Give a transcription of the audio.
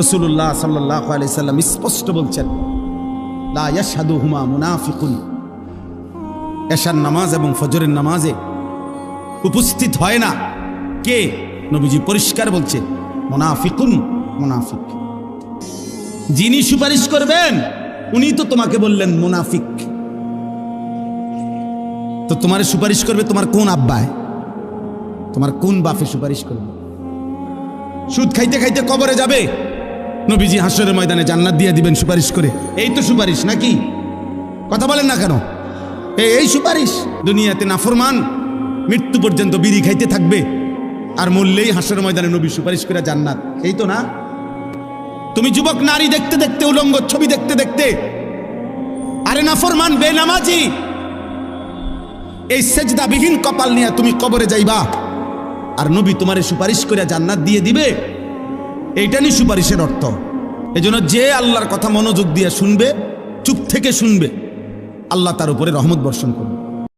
রসুল্লাহ সাল্লাহ আলাইসাল্লাম স্পষ্ট বলছেন, লা ইয়াশহাদু হুমা মুনাফিকুন। এশার নামাজ এবং ফজরের নামাজে উপস্থিত হয় না। কে? নবীজি পরিষ্কার বলছে মোনাফিকুন, মোনাফিক। যিনি সুপারিশ করবেন, উনি তো তোমাকে বললেন মুনাফিক। তো তোমার সুপারিশ করবে তোমার কোন আব্বায়? তোমার কোন বাপে সুপারিশ করবে? সুদ খাইতে খাইতে কবরে যাবে? নবীজি হাসরের ময়দানে জান্নাত দিয়ে দিবেন সুপারিশ করে। এই তো সুপারিশ নাকি? কথা বলেন না কেন? এই সুপারিশ দুনিয়াতে নাফরমান মৃত্যু পর্যন্ত বিড়ি খাইতে থাকবে আর মরলেই হাসরের ময়দানে নবী সুপারিশ করে জান্নাত। এই তো না? তুমি যুবক নারী দেখতে দেখতে, উলঙ্গ ছবি দেখতে দেখতে, আরে নাফরমান, বেনামাজি, এই সেজদাবিহীন কপাল নিয়ে তুমি কবরে যাইবা। আর নবী তোমারে সুপারিশ করে জান্নাত দিয়ে দিবে? এইটা নিয়ে সুপারিশের অর্থ। এজন্য যে আল্লাহর কথা মনোযোগ দিয়ে শুনবে, চুপ থেকে শুনবে, আল্লাহ তার উপরে রহমত বর্ষণ করবে।